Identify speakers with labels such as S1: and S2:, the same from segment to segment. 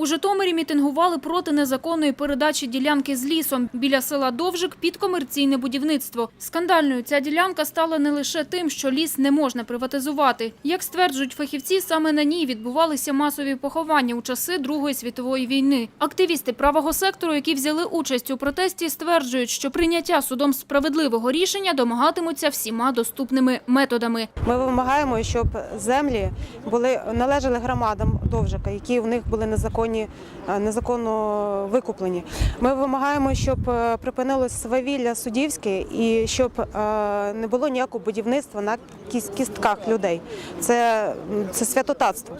S1: У Житомирі мітингували проти незаконної передачі ділянки з лісом біля села Довжик під комерційне будівництво. Скандальною ця ділянка стала не лише тим, що ліс не можна приватизувати. Як стверджують фахівці, саме на ній відбувалися масові поховання у часи Другої світової війни. Активісти правого сектору, які взяли участь у протесті, стверджують, що прийняття судом справедливого рішення домагатимуться всіма доступними методами.
S2: Ми вимагаємо, щоб землі були належали громадам Довжика, які в них були незаконні, е, незаконно викуплені. Ми вимагаємо, щоб е, припинилось свавілля суддівське і щоб е, не було ніякого будівництва на кістках людей. Це, це святотатство.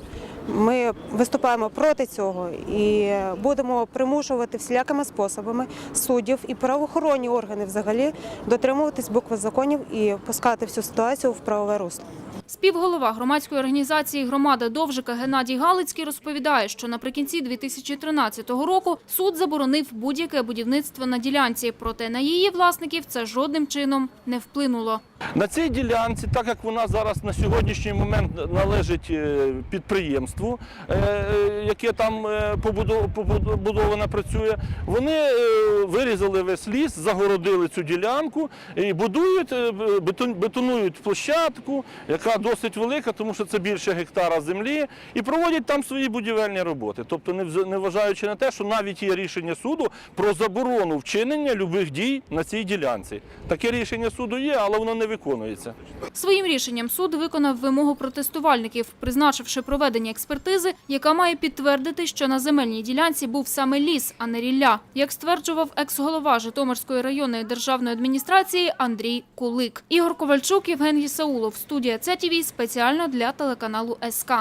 S2: Ми виступаємо проти цього і будемо примушувати всілякими способами суддів і правоохоронні органи взагалі дотримуватись букви законів і пускати всю ситуацію в правове русло.
S1: Співголова громадської організації «Громада Довжика» Геннадій Галицький розповідає, що наприкінці 2013 року суд заборонив будь-яке будівництво на ділянці, проте на її власників це жодним чином не вплинуло.
S3: На цій ділянці, так як вона зараз на сьогоднішній момент належить е, підприємству, е, е, яке там побудовано працює, вони вирізали весь ліс, загородили цю ділянку і будують, бетонують площадку, яка досить велика, тому що це більше гектара землі, і проводять там свої будівельні роботи. Тобто, не вважаючи на те, що навіть є рішення суду про заборону вчинення любих дій на цій ділянці. Таке рішення суду є, але воно не виконується.
S1: Своїм рішенням суд виконав вимогу протестувальників, призначивши проведення експертизи, яка має підтвердити, що на земельній ділянці був саме ліс, а не рілля, як стверджував екс-голова Житомирської районної державної адміністрації Андрій Кулик. Ігор Ковальчук, Євген Єсаулов. Студія ЦТВ спеціально для телеканалу СК.